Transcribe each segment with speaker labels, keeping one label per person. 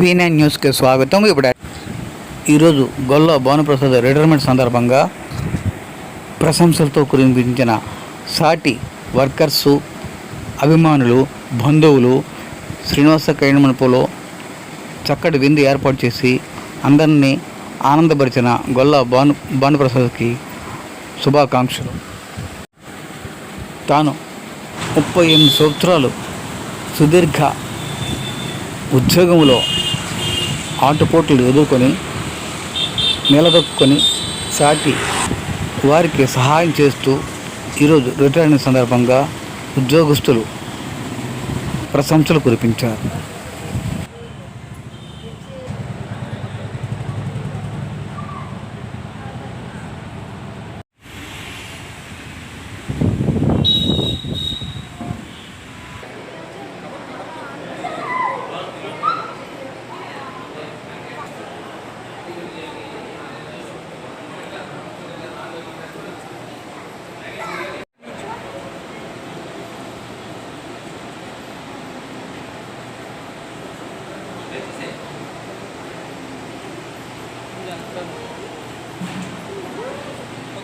Speaker 1: V9 న్యూస్కి స్వాగతం. ఇప్పుడు ఈరోజు గొల్ల భానుప్రసాద్ రిటైర్మెంట్ సందర్భంగా ప్రశంసలతో కురిపించిన సాటి వర్కర్సు అభిమానులు బంధువులు శ్రీనివాస కైనమణిపులో చక్కటి విందు ఏర్పాటు చేసి అందరినీ ఆనందపరిచిన గొల్ల భాను భానుప్రసాద్కి శుభాకాంక్షలు. తాను ముప్పై ఎనిమిది సంవత్సరాలు సుదీర్ఘ ఉద్యోగంలో ఆటుపోట్లు ఎదుర్కొని నిలదొక్కుని సాటి వారికి సహాయం చేస్తూ ఈరోజు రిటైర్మెంట్ సందర్భంగా ఉద్యోగస్తులు ప్రశంసలు కురిపించారు.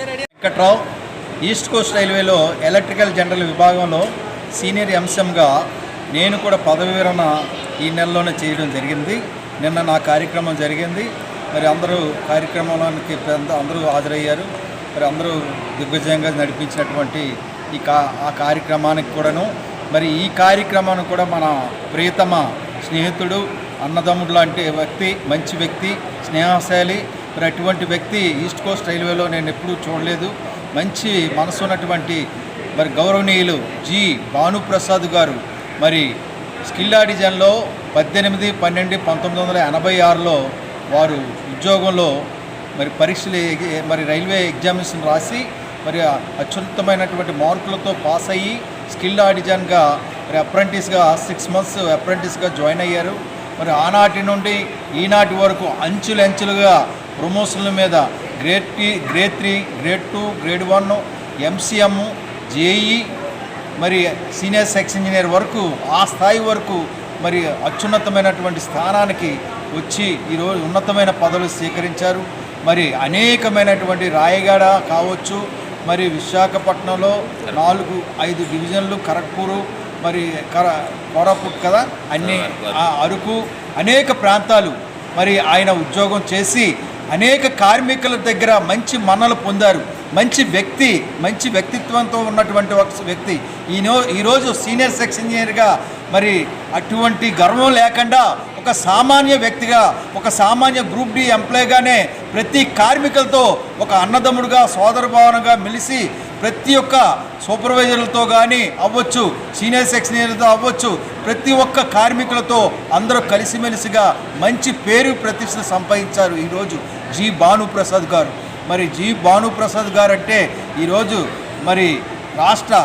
Speaker 2: వెంకట్రావు ఈస్ట్ కోస్ట్ రైల్వేలో ఎలక్ట్రికల్ జనరల్ విభాగంలో సీనియర్ అంశంగా నేను కూడా పదవి విరమణ ఈ నెలలోనే చేయడం జరిగింది. నిన్న నా కార్యక్రమం జరిగింది. మరి అందరూ కార్యక్రమానికి అందరూ హాజరయ్యారు. మరి అందరూ దిగ్విజయంగా నడిపించినటువంటి ఈ కా ఆ కార్యక్రమానికి కూడాను. మరి ఈ కార్యక్రమాన్ని కూడా మన ప్రియతమ స్నేహితుడు అన్నదమ్ముడు లాంటి వ్యక్తి మంచి వ్యక్తి స్నేహశాలి మరి అటువంటి వ్యక్తి ఈస్ట్ కోస్ట్ రైల్వేలో నేను ఎప్పుడూ చూడలేదు. మంచి మనసు ఉన్నటువంటి మరి గౌరవనీయులు జి భానుప్రసాద్ గారు. మరి స్కిల్ ఆడిజన్లో పద్దెనిమిది పన్నెండు పంతొమ్మిది వందల ఎనభై ఆరులో వారు ఉద్యోగంలో మరి పరీక్షలు మరి రైల్వే ఎగ్జామినేషన్ రాసి మరి అత్యున్నతమైనటువంటి మార్కులతో పాస్ అయ్యి స్కిల్ ఆడిజన్గా మరి అప్రెంటిస్గా సిక్స్ మంత్స్ అప్రెంటిస్గా జాయిన్ అయ్యారు. మరి ఆనాటి నుండి ఈనాటి వరకు అంచులంచులుగా ప్రమోషన్ల మీద grade T grade three grade two grade one MCM JE మరి సీనియర్ సెక్స్ ఇంజనీర్ వరకు ఆ స్థాయి వరకు మరి అత్యున్నతమైనటువంటి స్థానానికి వచ్చి ఈరోజు ఉన్నతమైన పదవులు స్వీకరించారు. మరి అనేకమైనటువంటి రాయగడ కావచ్చు మరి విశాఖపట్నంలో నాలుగు ఐదు డివిజన్లు ఖరగ్పూరు మరి కర కోరాపుట్ కదా అన్ని ఆ అరకు అనేక ప్రాంతాలు మరి ఆయన ఉద్యోగం చేసి అనేక కార్మికుల దగ్గర మంచి మన్నలు పొందారు. మంచి వ్యక్తి మంచి వ్యక్తిత్వంతో ఉన్నటువంటి ఒక వ్యక్తి. ఈనో ఈరోజు సీనియర్ సెక్స్ ఇంజనీర్గా మరి అటువంటి గర్వం లేకుండా ఒక సామాన్య వ్యక్తిగా ఒక సామాన్య గ్రూప్ డి ఎంప్లాయ్గానే ప్రతి కార్మికులతో ఒక అన్నదమ్ముడుగా సోదరభావనగా మెలిసి ప్రతి ఒక్క సూపర్వైజర్లతో కానీ అవ్వచ్చు సీనియర్ సెక్షనీర్లతో అవ్వచ్చు ప్రతి ఒక్క కార్మికులతో అందరూ కలిసిమెలిసిగా మంచి పేరు ప్రతిష్టలు సంపాదించారు ఈరోజు జి భానుప్రసాద్ గారు. మరి జి భానుప్రసాద్ గారు అంటే ఈరోజు మరి రాష్ట్ర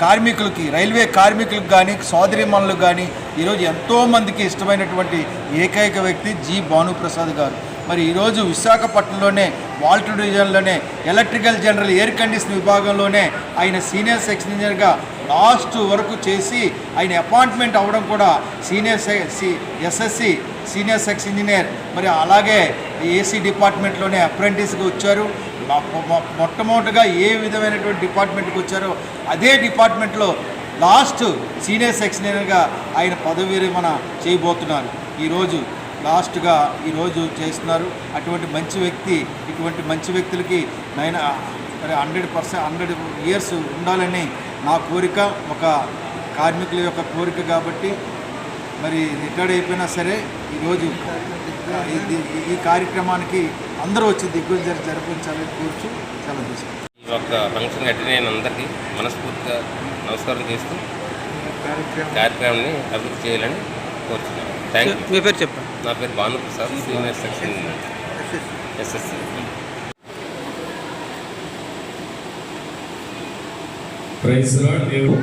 Speaker 2: కార్మికులకి రైల్వే కార్మికులకు కానీ సోదరిమణులకు కానీ ఈరోజు ఎంతోమందికి ఇష్టమైనటువంటి ఏకైక వ్యక్తి జి భానుప్రసాద్ గారు. మరి ఈరోజు విశాఖపట్నంలోనే వాల్ట్ డివిజన్లోనే ఎలక్ట్రికల్ జనరల్ ఎయిర్ కండిషన్ విభాగంలోనే ఆయన సీనియర్ సెక్షన్ ఇంజనీర్గా లాస్ట్ వరకు చేసి ఆయన అపాయింట్మెంట్ అవ్వడం కూడా senior C SSC senior section engineer. మరి అలాగే ఏసీ డిపార్ట్మెంట్లోనే అప్రెంటిస్గా వచ్చారు. మొట్టమొదటిగా ఏ విధమైనటువంటి డిపార్ట్మెంట్కి వచ్చారో అదే డిపార్ట్మెంట్లో లాస్ట్ సీనియర్ సెక్షనరీగా ఆయన పదవి విరమణ చేయబోతున్నారు. ఈరోజు లాస్ట్గా ఈరోజు చేస్తున్నారు. అటువంటి మంచి వ్యక్తి ఇటువంటి మంచి వ్యక్తులకి నైన్ మరి హండ్రెడ్ పర్సెంట్ హండ్రెడ్ ఇయర్స్ ఉండాలని నా కోరిక ఒక కార్మికుల యొక్క కోరిక కాబట్టి మరి రిటైర్డ్ అయిపోయినా సరే ఈరోజు ఈ కార్యక్రమానికి అందరూ వచ్చి దిగ్గుజ జరిపించాలని కోరుచు చాలా తీసుకుంటాం
Speaker 3: ఈ యొక్క ఫంక్షన్ అటెండ్ అయిన అందరికీ మనస్ఫూర్తిగా నమస్కారం చేస్తూ కార్యక్రమాన్ని అభివృద్ధి చేయాలని కోరుతున్నాను థ్యాంక్ యూ
Speaker 1: మీ పేరు చెప్పండి.
Speaker 3: నా పేరు Bhanuprasad senior section SSC.
Speaker 4: Praise దేవుడు.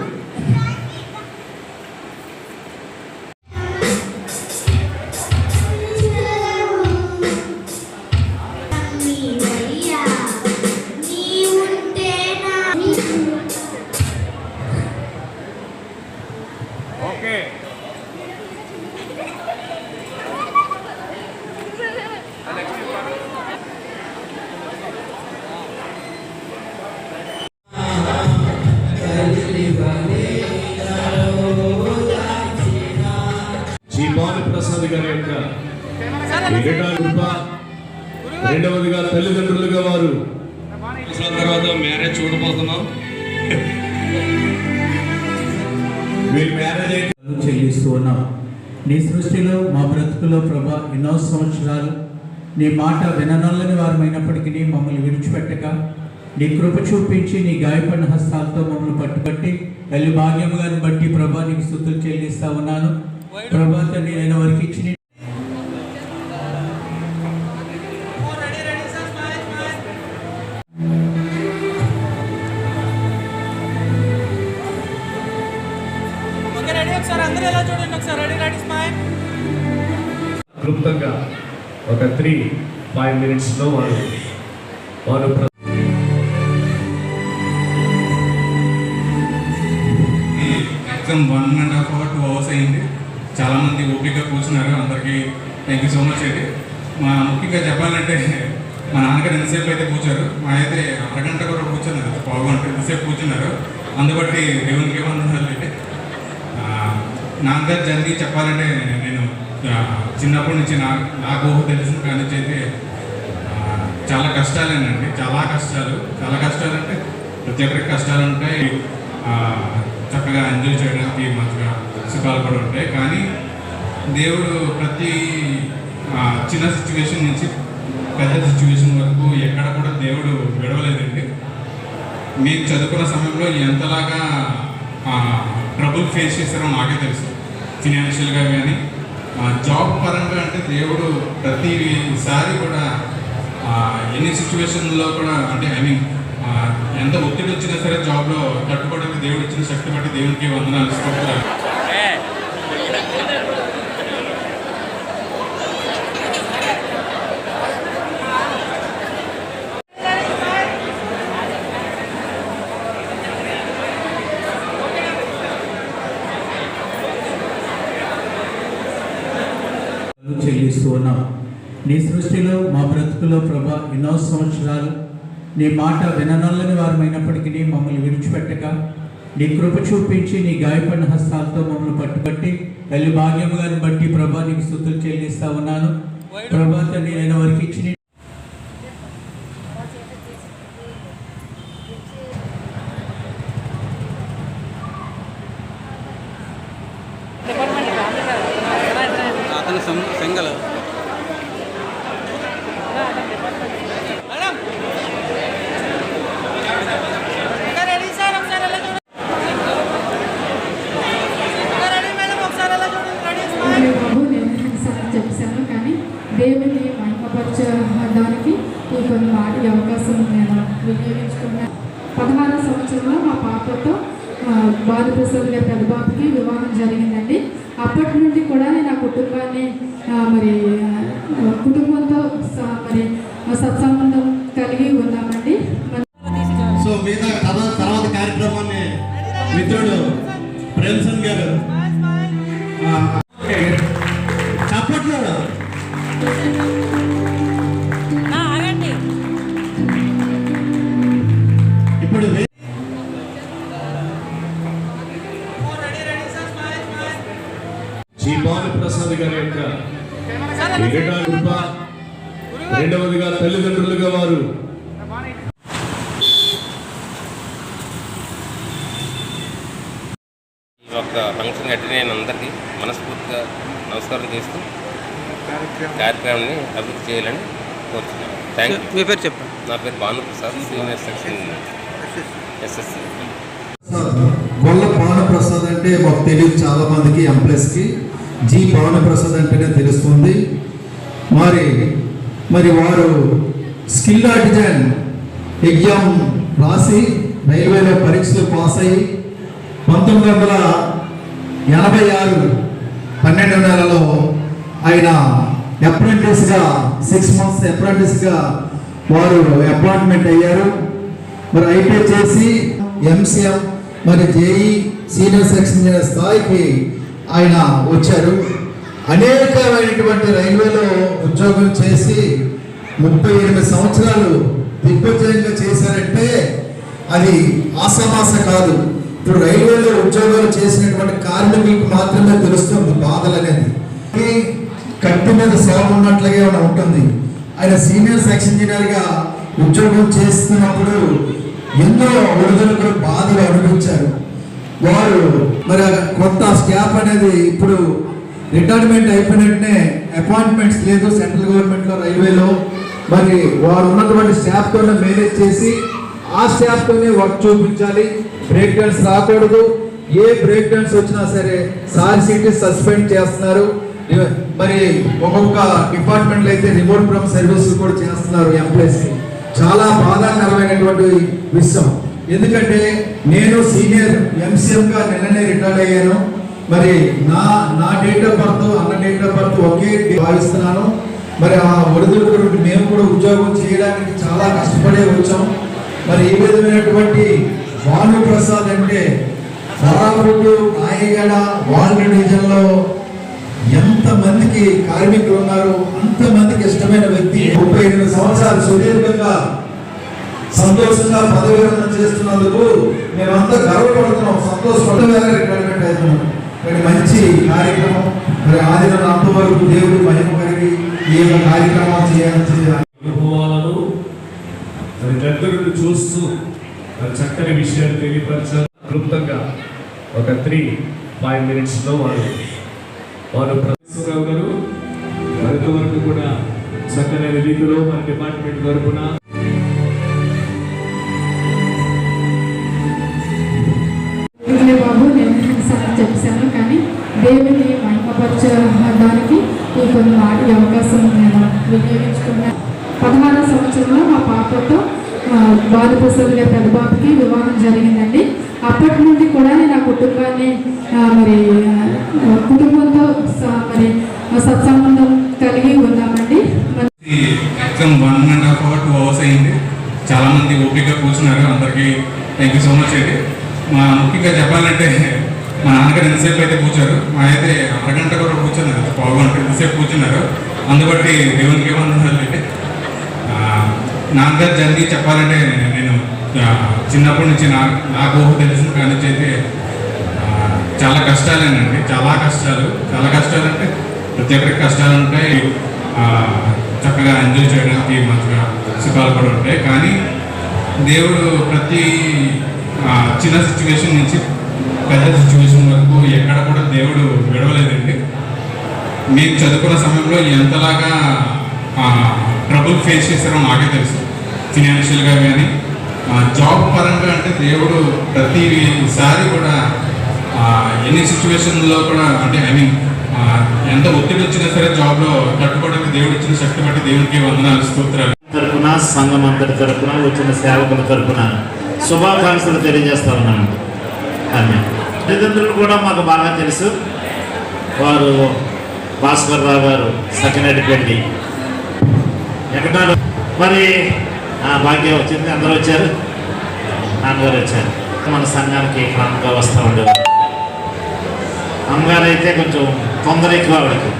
Speaker 5: ఎన్నో సంవత్సరాలు నీ మాట విననొల్లని వారమైనప్పటికీ మమ్మల్ని విడిచిపెట్టక నీ కృప చూపించి నీ గాయపడిన హస్తాలతో మమ్మల్ని పట్టుబట్టి తల్లి భాగ్యం గారిని బట్టి ప్రభా నీకు స్థుతులు చెల్లిస్తా ఉన్నాను. ప్రభా తండ్రి నేను వారికి ఇచ్చిన
Speaker 4: ఒక త్రీ ఫైవ్ మినిట్స్లో వారు వారు
Speaker 6: exam one and half hour two hours అయింది. చాలామంది ఓపికగా కూర్చున్నారు. అందరికీ థ్యాంక్ యూ సో మచ్ అండి. మా ముఖ్యంగా చెప్పాలంటే మా నాన్నగారు ఎంతసేపు అయితే కూర్చారు? మా అయితే అరగంట కూడా కూర్చున్నారు. పావుగంట ఎంతసేపు కూర్చున్నారు? అందుబట్టి దేవునికి ఏమన్నారంటే నాన్నగారు జర్నీ చెప్పాలంటే నేను చిన్నప్పటి నుంచి నా నాకు ఊహ తెలిసిన కాడి నుంచి అయితే చాలా కష్టాలేనండి. చాలా కష్టాలు. చాలా కష్టాలు అంటే ప్రతి ఒక్కరికి కష్టాలు ఉంటాయి. చక్కగా ఎంజాయ్ చేయడానికి మంచిగా సుఖాలు కూడా ఉంటాయి. కానీ దేవుడు ప్రతి చిన్న సిచ్యువేషన్ నుంచి పెద్ద సిచ్యువేషన్ వరకు ఎక్కడ కూడా దేవుడు విడవలేదండి. మేము చదువుకున్న సమయంలో ఎంతలాగా ట్రబుల్ ఫేస్ చేశారో నాకే తెలుసు. ఫినాన్షియల్గా కానీ జాబ్ పరంగా అంటే దేవుడు ప్రతిసారి కూడా ఎన్ని సిచ్యువేషన్లో కూడా అంటే ఐ మీన్ ఎంత ఒత్తిడి వచ్చినా సరే జాబ్లో తట్టుకోవడానికి దేవుడు ఇచ్చిన శక్తి బట్టి దేవునికి వందనాలు స్తోత్రాలు.
Speaker 5: చెల్లిస్తూ ఉన్నాం నీ సృష్టిలో మా బ్రతుకులో ప్రభా ఎన్నో సంవత్సరాలు నీ మాట విననొల్లని వారమైనప్పటికీ మమ్మల్ని విడిచిపెట్టక నీ కృప చూపించి నీ గాయపడిన హస్తాలతో మమ్మల్ని పట్టుబట్టి తల్లి భాగ్యం గారిని బట్టి ప్రభా నీకు స్థుతులు చెల్లిస్తా ఉన్నాను. ప్రభా తండ్రి నేను వారికి ఇచ్చిన
Speaker 7: దేవుని మహిమపరచడానికి ఈ కొన్ని మాట అవకాశం నేను వినియోగించుకున్నాను. పదహారు సంవత్సరంలో మా పాపతో ఆ, బాలప్రసాద్ గారి పెద్ద బాబుకి వివాహం జరిగిందండి. అప్పటి నుండి కూడా నేను ఆ కుటుంబాన్ని మరి కుటుంబంతో స- మరి సత్సంబంధం
Speaker 3: చేయాలని కోరుతున్నాను థ్యాంక్ యూ
Speaker 8: మీ పేరు చెప్పండి.
Speaker 3: నా పేరు Bhanuprasad senior section SSC
Speaker 2: Golla Bhanuprasad అంటే మాకు తెలియదు చాలా మందికి ఎంప్లెస్కి జి భానుప్రసాద్ అంటేనే తెలుస్తుంది. మరి మరి వారు స్కిల్ ఆర్టిజన్ ఎగ్జామ్ రాసి రైల్వేలో పరీక్షలు పాస్ అయ్యి పంతొమ్మిది వందల ఎనభై ఆరు పన్నెండు నెలలో ఆయన అప్రెంటిస్గా సిక్స్ మంత్స్ అప్రెంటిస్గా వారు అపాయింట్మెంట్ అయ్యారు. మరి ఐటీ చేసి ఎంసీఎం మరి జేఈ సీనియర్ సెక్షన్ ఇంజనీర్ స్థాయికి ఆయన వచ్చారు. అనేకమైనటువంటి రైల్వేలో ఉద్యోగం చేసి ముప్పై ఎనిమిది సంవత్సరాలు దిగ్విజయంగా చేశారంటే అది ఆసమాస కాదు. ఇప్పుడు రైల్వేలో ఉద్యోగాలు చేసినటువంటి కార్మికులకు మాత్రమే తెలుస్తుంది బాధలు అనేది కత్తి మీద సేవ ఉన్నట్లుగా ఏమైనా ఉంటుంది? ఆయన సీనియర్ సెక్షన్ ఇంజనీర్గా ఉద్యోగం చేస్తున్నప్పుడు ఎన్నో విడుదలకు బాధలు అనుభవించారు. వారు మరి కొత్త స్టాఫ్ అనేది ఇప్పుడు రిటైర్మెంట్ అయిపోయిన వెంటనే అపాయింట్మెంట్స్ లేదు సెంట్రల్ గవర్నమెంట్లో రైల్వేలో. మరి వారు ఉన్నటువంటి స్టాఫ్తోనే మేనేజ్ చేసి ఆ స్టాఫ్తోనే వర్క్ చూపించాలి. బ్రేక్ డాన్స్ రాకూడదు. ఏ బ్రేక్ డాన్స్ వచ్చినా సరే సార్ సీట్ సస్పెండ్ చేస్తున్నారు. మరి ఒక్కొక్క డిపార్ట్మెంట్ అయితే రిమోట్ ఫ్రమ్ సర్వీస్ కూడా చేస్తున్నారు ఎంప్లాయీస్కి. చాలా బాధాకరమైనటువంటి విషయం. ఎందుకంటే నేను సీనియర్ ఎంసీఎం గా నిన్ననే రిటైర్ అయ్యాను. మరి నా నా డేట్ ఆఫ్ బర్త్ అన్న డేట్ ఆఫ్ బర్త్ ఒకే భావిస్తున్నాను మరి ఆ ఒడిదుడుకు మేము కూడా ఉద్యోగం చేయడానికి చాలా కష్టపడే వచ్చాం. మరి ఈ విధమైనటువంటి భానుప్రసాద్ అంటే సరాపుట్టు నాయగడ వాల్డ్ డివిజన్లో ఎంతమందికి కార్మికులు ఉన్నారు అంత మందికి ఇష్టమైన వ్యక్తి ముప్పై ఎనిమిది సంవత్సరాలు సుదీర్ఘంగా సంతోషంగా పదవి విరమణ చేస్తున్నందుకు మేమంతా గర్వపడుతున్నాం. సంతోషపడుతుగా రిటైర్మెంట్ అవుతున్నాం మరి మంచి కార్యక్రమం. మరి ఆదిన అంతవరకు దేవుడు మహిమ కలిగి ఈ యొక్క కార్యక్రమం చేయాలని చేయాలి
Speaker 4: అనుభవాలను మరి దగ్గర చూస్తూ మరి చక్కని విషయాలు తెలియపరచాలి క్లుప్తంగా ఒక త్రీ ఫైవ్ మినిట్స్లో వాళ్ళు వారు ప్రొఫెసర్ గారు మరింత వరకు కూడా చక్కనైన రీతిలో మన డిపార్ట్మెంట్ తరపున
Speaker 7: ఇదిలే బాబు నేను చెప్పాను కానీ దేవుని మహిమపరచడానికి ఈ కొన్ని ఈ అవకాశం నేను వినియోగించుకున్నా పదహారో సంవత్సరంలో మా పాపతో బాధప్రసాద్ గారి పెద్ద బాబుకి వివాహం జరిగిందండి. అప్పటి నుండి కూడా నేను ఆ కుటుంబాన్ని మరి కుటుంబంతో మరి సత్సంబంధం కలిగి ఉన్నామండి. మరి
Speaker 6: exam one and half hour two hours అయింది. చాలా మంది ఓపికగా కూర్చున్నారు. అందరికీ థ్యాంక్ యూ సో మచ్ అండి. మా ముఖ్యంగా చెప్పాలంటే మా నాన్నగారు ఎంతసేపు అయితే కూర్చారు? మా అయితే అరగంట కూడా కూర్చున్నారు. పావు గంట ఎంతసేపు కూర్చున్నారు? అందుబట్టి దేవునికి ఏమన్నారంటే నాన్నగారు జర్నీ చెప్పాలంటే నేను చిన్నప్పటి నుంచి నా నాకు ఊహ తెలిసిన కాడి నుంచి అయితే చాలా కష్టాలేనండి. చాలా కష్టాలు. చాలా కష్టాలు అంటే ప్రతి ఒక్కరికి కష్టాలు ఉంటాయి. చక్కగా ఎంజాయ్ చేయడానికి మంచిగా సుఖాలు కూడా ఉంటాయి. కానీ దేవుడు ప్రతి చిన్న సిచ్యువేషన్ నుంచి పెద్ద సిచ్యువేషన్ వరకు ఎక్కడ కూడా దేవుడు విడవలేదండి. మేము చదువుకున్న సమయంలో ఎంతలాగా ట్రబుల్ ఫేస్ చేశారో నాకే తెలుసు. ఫినాన్షియల్గా కానీ జాబ్ పరంగా అంటే దేవుడు ప్రతిసారి కూడా ఎన్ని సిచ్యువేషన్లో కూడా అంటే ఐ మీన్ ఎంత ఒత్తిడి వచ్చినా సరే జాబ్లో కట్టుకోవడానికి దేవుడు ఇచ్చిన శక్తి బట్టి దేవునికి వందనాలు స్తోత్రాలు.
Speaker 9: తరపున సంఘం అందరి తరపున వచ్చిన సేవకుల తరఫున శుభాకాంక్షలు తెలియజేస్తా ఉన్నాను. ఆమె తల్లిదండ్రులు కూడా మాకు బాగా తెలుసు. వారు భాస్కర్ రావు గారు సకినడిపెండి ఎక్కడ? మరి భాగ్యం వచ్చింది. అందరూ వచ్చారు? నాన్నగారు వచ్చారు. మన సంఘానికి క్రమంగా వస్తూ ఉండేవారు అమ్మగారు అయితే కొంచెం తొందర ఎక్కువ ఆవిడకి.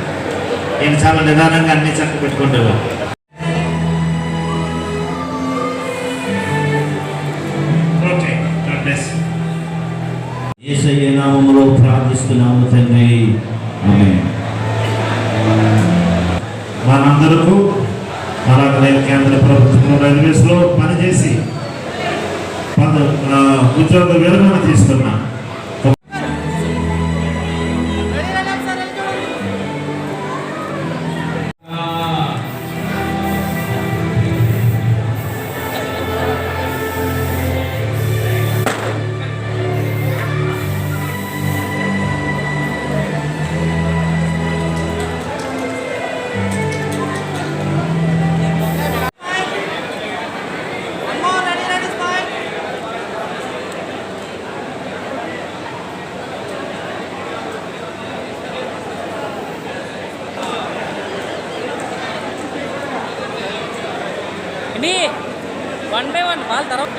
Speaker 9: ఈయన చాలా నిదానంగా అన్ని చక్క బ్లెస్
Speaker 10: ఏసయ్య నామములో ప్రార్థిస్తున్నాము తండ్రి.
Speaker 9: ఉద్యోగ విరమణ తీసుకున్నా.
Speaker 8: వన్ బై వన్ వాళ్ళ తర్వాత